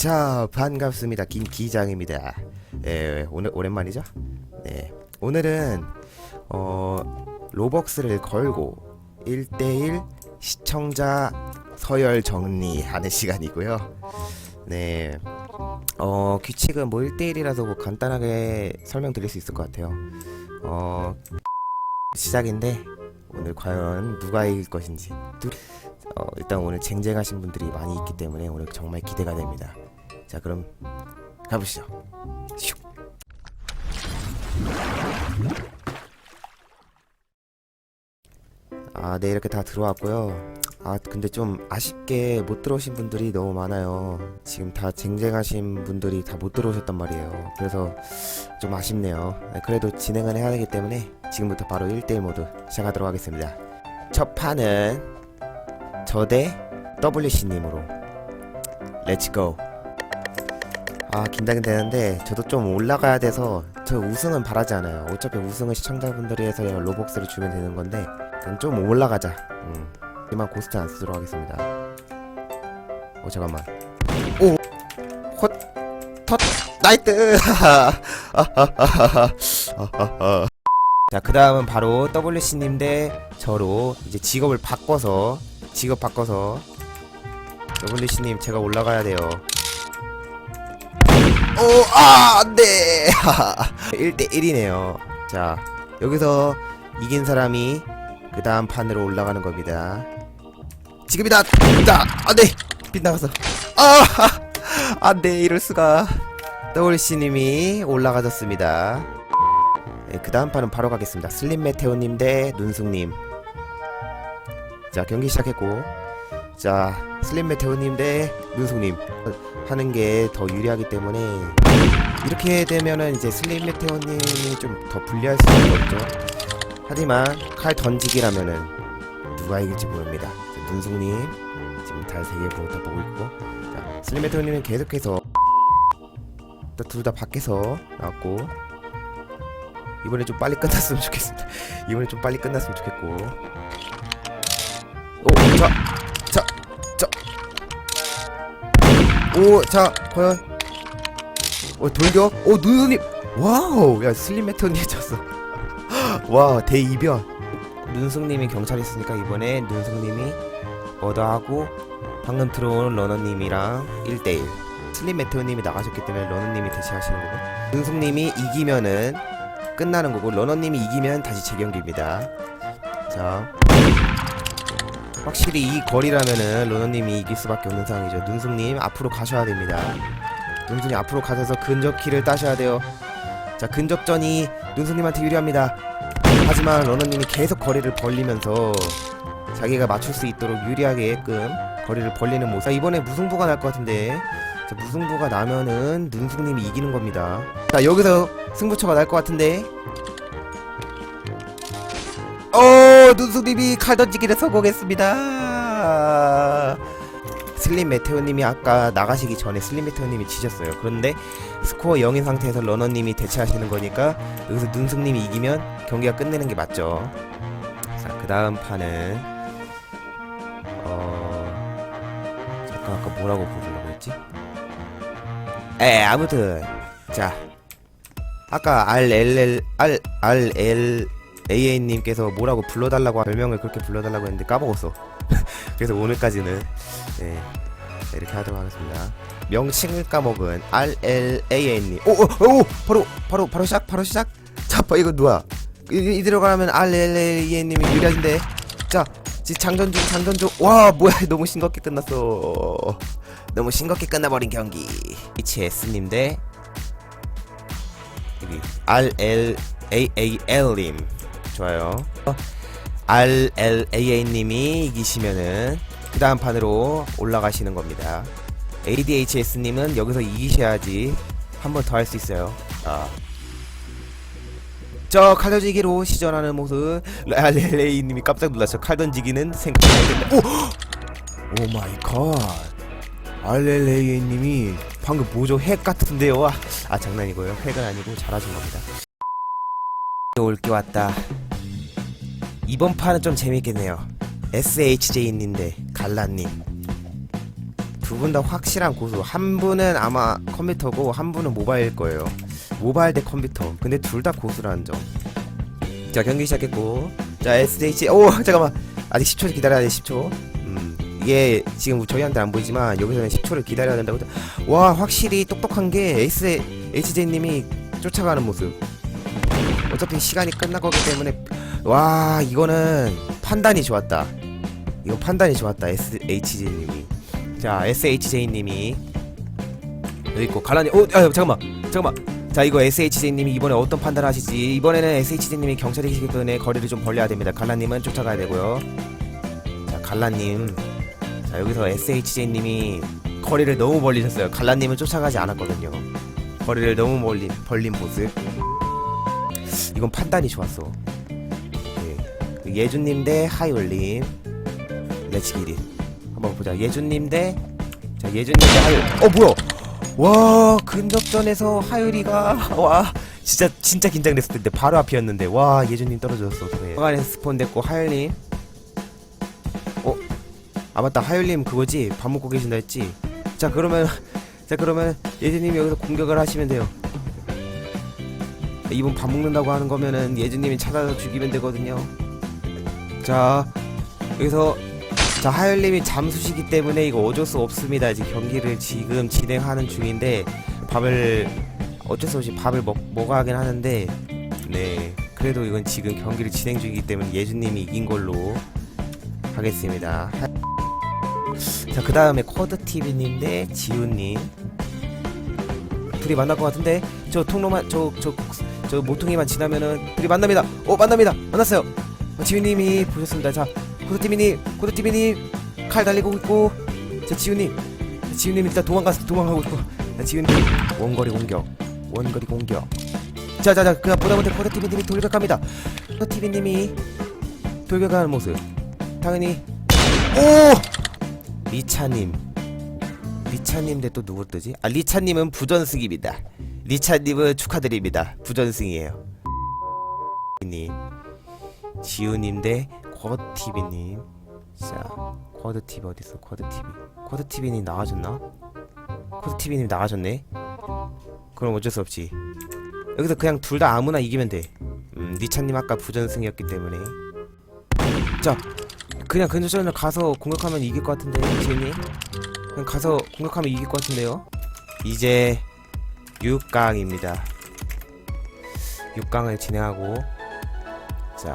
자 반갑습니다 김 기장입니다. 예 오늘 오랜만이죠? 네 오늘은 어 로벅스를 걸고 1대1 시청자 서열 정리하는 시간이고요. 네. 어, 규칙은 뭐 1대1이라서 뭐 간단하게 설명드릴 수 있을 것 같아요. 어, 시작인데 오늘 과연 누가 이길 것인지. 누- 어, 일단 오늘 쟁쟁하신 분들이 많이 있기 때문에 오늘 정말 기대가 됩니다. 자, 그럼 가보시죠. 슉. 아, 네, 이렇게 다 들어왔고요. 아, 근데 좀 아쉽게 못 들어오신 분들이 너무 많아요. 지금 다 쟁쟁하신 분들이 다 못 들어오셨단 말이에요. 그래서 좀 아쉽네요. 네, 그래도 진행은 해야 되기 때문에 지금부터 바로 1대1 모드 시작하도록 하겠습니다. 첫 판은 저대 WC님으로 렛츠고. 아, 긴장은 되는데 저도 좀 올라가야 돼서 저 우승은 바라지 않아요. 어차피 우승은 시청자분들이 해서 로벅스를 주면 되는 건데 좀 올라가자. 음. 하지만 고스트 안 쓰도록 하겠습니다. 오 잠깐만. 오, 헛, 텄, 나이트. 자, 그 다음은 바로 WC님 대 저로 이제 직업을 바꿔서 직업 바꿔서 WC님 제가 올라가야 돼요. 오, 아, 안 돼. 1대1이네요. 자, 여기서 이긴 사람이 그 다음 판으로 올라가는 겁니다. 지금이다! 자, 안 돼! 빗나갔어. 아! 안 돼, 이럴 수가. WC님이 올라가셨습니다. 네, 그 다음 판은 바로 가겠습니다. 슬림 메테오님 대 눈숙님. 자, 경기 시작했고. 자, 슬림 메테오님 대 눈숙님. 하는 게 더 유리하기 때문에. 이렇게 되면은 이제 슬림 메테오님이 좀 더 불리할 수 있겠죠. 하지만 칼 던지기라면은 누가 이길지 모릅니다. 자, 눈숙님 지금 달세개 보다 보고 있고, 자, 슬림 메테오님은 계속해서 둘 다 밖에서 나왔고 이번에 좀 빨리 끝났으면 좋겠습니다. 이번에 좀 빨리 끝났으면 좋겠고. 오, 자. 오, 자, 과연. 오, 돌격. 오, 눈님. 와우, 야, 슬림 메테오님 졌어. 와, 대이변. 눈숙님이 경찰 있으니까 이번에 눈숙님이 얻어하고 방금 들어온 러너님이랑 1대1 슬림 메테오님이 나가셨기 때문에 러너님이 대체하시는 거고 눈숙님이 이기면은 끝나는 거고 러너님이 이기면 다시 재경기입니다 자 확실히 이 거리라면은 러너님이 이길 수밖에 없는 상황이죠 눈숙님 앞으로 가셔야 됩니다 눈숙님 앞으로 가셔서 근접키를 따셔야 돼요 자 근접전이 눈숙님한테 유리합니다 하지만 러너님이 계속 거리를 벌리면서 자기가 맞출 수 있도록 유리하게끔 거리를 벌리는 모습. 자, 이번에 무승부가 날 것 같은데. 자, 무승부가 나면은 눈숙님이 이기는 겁니다. 자, 여기서 승부처가 날 것 같은데. 어, 눈숙님이 칼 던지기를 성공했습니다. 슬림 메테오님이 아까 나가시기 전에 슬림 메테오님이 지셨어요. 그런데 스코어 0인 상태에서 러너님이 대체하시는 거니까 여기서 눈숙님이 이기면 경기가 끝내는 게 맞죠. 자, 그 다음 판은 어 잠깐 아까 뭐라고 부르려고 했지? 에 아무튼 자 아까 RLL R RL AA님께서 뭐라고 불러달라고 별명을 그렇게 불러달라고 했는데 까먹었어. 그래서 오늘까지는 네, 이렇게 하도록 하겠습니다. 명칭을 까먹은 RLAA님. 오 오 오 바로 바로 바로 시작 바로 시작. 자, 봐, 이거 누가? 이, 이대로 가면 RLAA님이 유리하신데. 자, 지 장전 중 장전 중. 와 뭐야 너무 싱겁게 끝났어. 너무 싱겁게 끝나버린 경기. HS님 대 여기 RLAAL님 좋아요. RLAA님이 이기시면은 그 다음 판으로 올라가시는 겁니다. ADHS님은 여기서 이기셔야지 한 번 더 할 수 있어요. 아. 저 칼던지기로 시전하는 모습 RLA님이 깜짝 놀랐죠. 칼던지기는 생각 못했는데 오! 오 마이 갓. RLA님이 방금 뭐죠? 핵 같은데요? 아, 아 장난이고요. 핵은 아니고 잘하신 겁니다. 올게 왔다. 이번 판은 좀 재밌겠네요. SHJ님인데 갈라님 두 분 다 확실한 고수. 한 분은 아마 컴퓨터고 한 분은 모바일 거예요. 모바일 대 컴퓨터. 근데 둘 다 고수라는 점. 자 경기 시작했고 자 SH 오 잠깐만 아직 10초 기다려야 돼 10초. 음 이게 지금 저희한테 안 보이지만 여기서는 10초를 기다려야 된다고. 와 확실히 똑똑한 게 S HJ님이 쫓아가는 모습. 어차피 시간이 끝날 거기 때문에 와 이거는 판단이 좋았다. 이거 판단이 좋았다 SHJ님이. 자 SHJ님이 여기 있고 갈라니. 오 아, 잠깐만 잠깐만. 자 이거 SHJ님이 이번에 어떤 판단을 하시지? 이번에는 SHJ님이 경찰이시기 때문에 거리를 좀 벌려야 됩니다. 갈라님은 쫓아가야 되고요. 자 갈라님. 자 여기서 SHJ님이 거리를 너무 벌리셨어요. 갈라님은 쫓아가지 않았거든요. 거리를 너무 벌린 벌린 모습. 이건 판단이 좋았어. 예준님 대 하이올님. 레츠기리. 한번 보자. 예준님 대. 자, 예준님 대 하이올. 어, 뭐야? 와, 근접전에서 하이올이가. 와, 진짜, 진짜 긴장됐을 텐데. 바로 앞이었는데. 와, 예준님 떨어졌어. 어떡해. 안에 스폰 됐고, 하이올님. 어? 아, 맞다. 하이올님 그거지? 밥 먹고 계신다 했지? 자, 그러면. 자, 그러면 예준님이 여기서 공격을 하시면 돼요. 이분 밥 먹는다고 하는 거면은 예준님이 찾아서 죽이면 되거든요. 자 여기서 자 하열님이 잠수시기 때문에 이거 어쩔 수 없습니다. 지금 경기를 지금 진행하는 중인데 밥을 어쩔 수 없이 밥을 먹 먹어야긴 하는데 네 그래도 이건 지금 경기를 진행 중이기 때문에 예준님이 이긴 걸로 하겠습니다. 자그 다음에 쿼드 TV님 대 지훈님 둘이 만날 것 같은데 저 통로만 저 저 저 모퉁이만 지나면은 둘이 만납니다. 오 만납니다. 만났어요. 어, 지훈님이 보셨습니다. 자 고드티비님 고드티비님 칼 달리고 있고 자 지훈님 자, 지훈님 일단 도망가서 도망가고 있고 자 지훈님 원거리 공격 원거리 공격 자 자 자 그냥 보다 못해 고드티비님이 돌격합니다. 고드티비님이 돌격하는 모습 당연히 오 리차님 리차님 대 또 누구 뜨지? 아 리차님은 부전승입니다. 리차님은 축하드립니다. 부전승이에요. 님, 지우님 대 쿼드티비님. 자, 쿼드티비 어딨어? 쿼드티비. 쿼드티비님 나가셨나? 쿼드티비님 나가셨네. 그럼 어쩔 수 없지. 여기서 그냥 둘 다 아무나 이기면 돼. 음, 리차님 아까 부전승이었기 때문에. 자, 그냥 근접전을 가서 공격하면 이길 것 같은데, 지우님. 그냥 가서 공격하면 이길 것 같은데요. 이제 6강입니다. 6강을 진행하고 자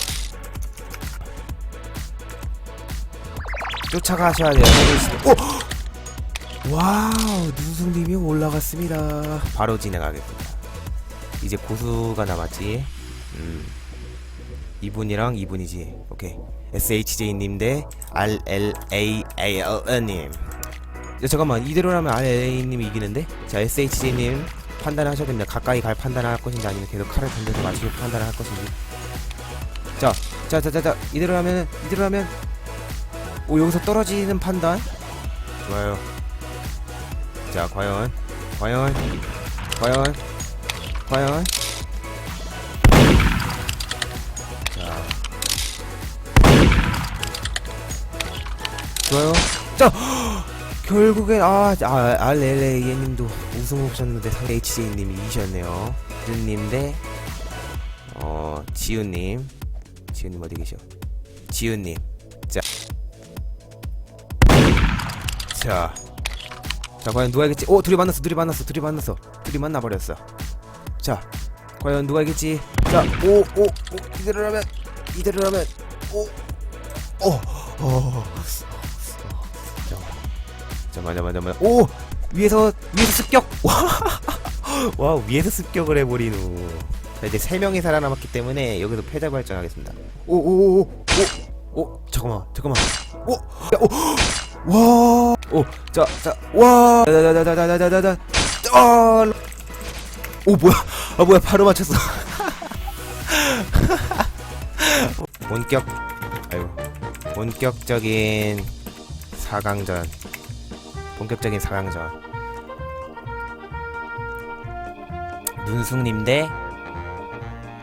쫓아가셔야 돼요. 오 와우 눈송님이 올라갔습니다. 바로 진행하겠습니다. 이제 고수가 남았지? 음. 이분이랑 이분이지. 오케이. SHJ님 대 RLAAL님. 야, 잠깐만. 이대로라면 RLA님이 이기는데? 자 SHJ님 판단을 하셔야 됩니다. 가까이 갈 판단을 할 것인지 아니면 계속 칼을 던져서 맞추고 판단을 할 것인지. 자 자 자 자 자. 이대로라면 이대로라면 오 여기서 떨어지는 판단? 좋아요. 자 과연 과연 과연 과연. 자. 좋아요. 자 결국엔 아, 아 RLA님도 우승 하셨는데 상대 HJ님이 이기셨네요. 유님 대 어 지훈님. 지훈님 어디 계셔? 지훈님 자, 자 과연 누가 이길지? 오 둘이 만났어, 둘이 만났어, 둘이 만났어, 둘이 만나버렸어. 자, 과연 누가 이길지? 자, 오, 오, 오, 이대로라면, 이대로라면, 오, 오, 오. 자, 잠만, 잠만, 잠만. 오, 위에서 위에서 습격. 와, 와 위에서 습격을 해버린 후. 자 이제 세 명이 살아남았기 때문에 여기서 패자 발전하겠습니다. 오, 오, 오, 오, 오, 오, 잠깐만, 잠깐만. 오, 야, 오. 와, 오, 자, 자, 와, 자자자자자자자자, 아, 오 뭐야. 아 뭐야. 바로 맞췄어. 본격 아유 본격적인 4강전. 본격적인 4강전. 눈숙님 대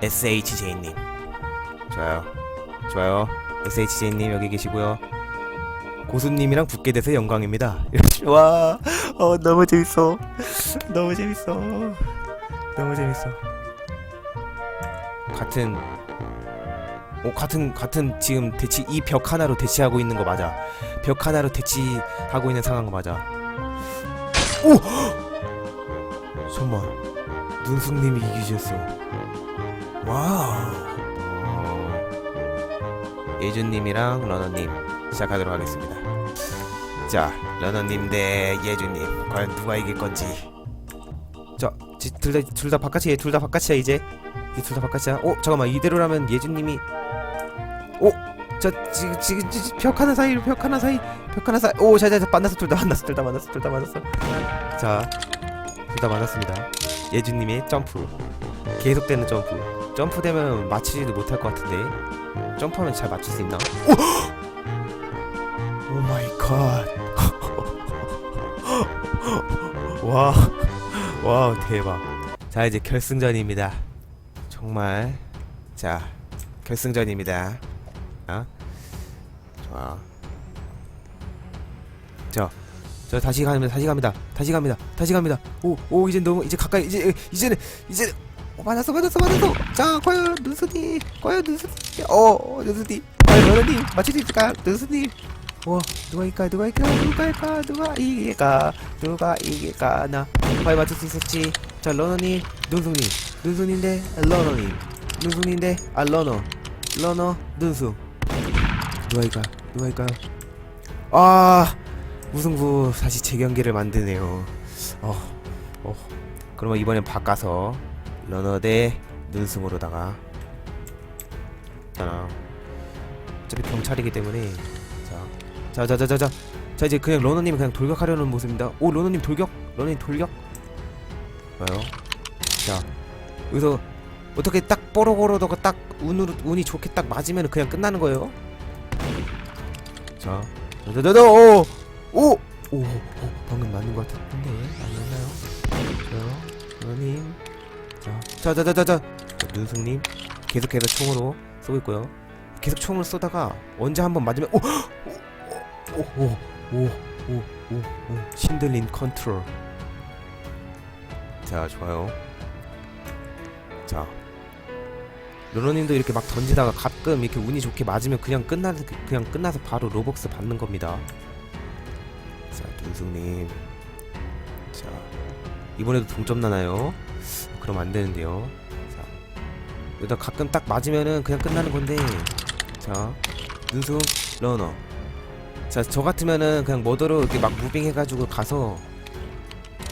SHJ님. 좋아요. 좋아요. SHJ님 여기 계시고요 고수님이랑 붙게 돼서 영광입니다. 와 어, 너무 재밌어. 너무 재밌어. 너무 재밌어. 같은 어, 같은 같은 지금 대치 이 벽 하나로 대치하고 있는 거 맞아. 벽 하나로 대치하고 있는 상황 맞아. 오! 잠만 눈숙님이 이기셨어. 와우. 어, 예준님이랑 러너님 시작하도록 하겠습니다. 자 러너님 대 예준님 과연 누가 이길 건지. 자 둘다 둘 다 바깥이에요. 둘다 바깥이야 이제. 둘 다 바깥이야. 어 잠깐만 이대로라면 예준님이 어? 저 지금 지금 벽 하나 사이 벽 하나 사이 벽 하나 사이. 오 자자자 만났어. 둘 다 만났어. 둘 다 만났어. 둘 다 만났어. 자 둘 다 만났습니다. 예준님의 점프. 계속되는 점프. 점프되면 맞추지도 못할 것 같은데. 점프하면 잘 맞출 수 있나? 오! 갓. 와, 와 대박. 자 이제 결승전입니다. 정말 자 결승전입니다. 아, 좋아. 자, 저 다시 갑니다. 다시 갑니다. 다시 갑니다. 다시 갑니다. 오, 오 이제 너무 이제 가까이 이제 이제는 이제 어, 맞았어 맞았어 맞았어. 자 과연 눈수님 과연 눈수님 어 눈수님 과연 너님 맞출 수 있을까 눈수님. 와 누가 이길까 누가 이길까 누가 이길까 누가 이길까 누가 이길까 나 과연 맞출 수 있었지. 자 러너님 눈수님 대 러너님 눈수님 대아 러너 러너 눈수 누가 이길까 누가 이길까요? 아 무승부 다시 재경기를 만드네요. 어, 어. 그러면 이번엔 바꿔서 러너 대 눈승으로다가 있잖아. 어차피 경찰이기 때문에 자, 자, 자, 자, 자, 자, 자 이제 그냥 러너님이 그냥 돌격하려는 모습입니다. 오, 러너님 돌격, 러너님 돌격. 좋아요. 자, 여기서 어떻게 딱 뽀로고로다가 딱 운으로 운이 좋게 딱 맞으면 그냥 끝나는 거예요. 자, 자, 자, 자, 오, 오, 방금 맞는 것 같은데 안 맞나요? 좋아요, 러너님. 자, 자, 자, 자, 자, 자, 눈숙님 계속해서 총으로 쏘고 있고요. 계속 총을 쏘다가 언제 한번 맞으면 오, 오, 오, 오, 오, 오, 오, 신들린 컨트롤. 자, 좋아요. 자, 로로님도 이렇게 막 던지다가 가끔 이렇게 운이 좋게 맞으면 그냥 끝나 그냥 끝나서 바로 로벅스 받는 겁니다. 자, 눈숙님. 자, 이번에도 동점 나나요? 그럼 안 되는데요. 자, 여기다 가끔 딱 맞으면은 그냥 끝나는 건데. 자, 눈숙 러너. 자, 저 같으면은 그냥 머더로 이렇게 막 무빙 해가지고 가서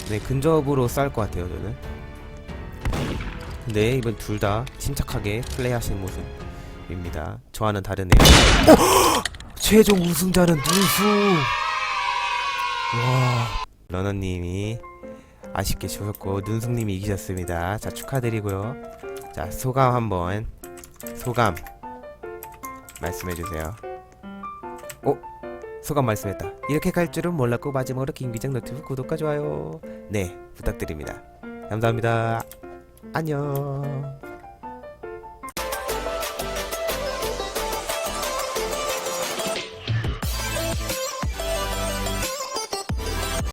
네 근접으로 쌀것 같아요, 저는. 근데 이번 둘 다 침착하게 플레이하시는 모습입니다. 저와는 다르네요. 오! 최종 우승자는 누수. 와, 러너님이 아쉽게 지셨고 눈숙님이 이기셨습니다. 자 축하드리고요. 자 소감 한번 소감 말씀해 주세요. 어? 소감 말씀했다. 이렇게 갈 줄은 몰랐고 마지막으로 김기정 너튜브 구독과 좋아요 네 부탁드립니다. 감사합니다. 안녕.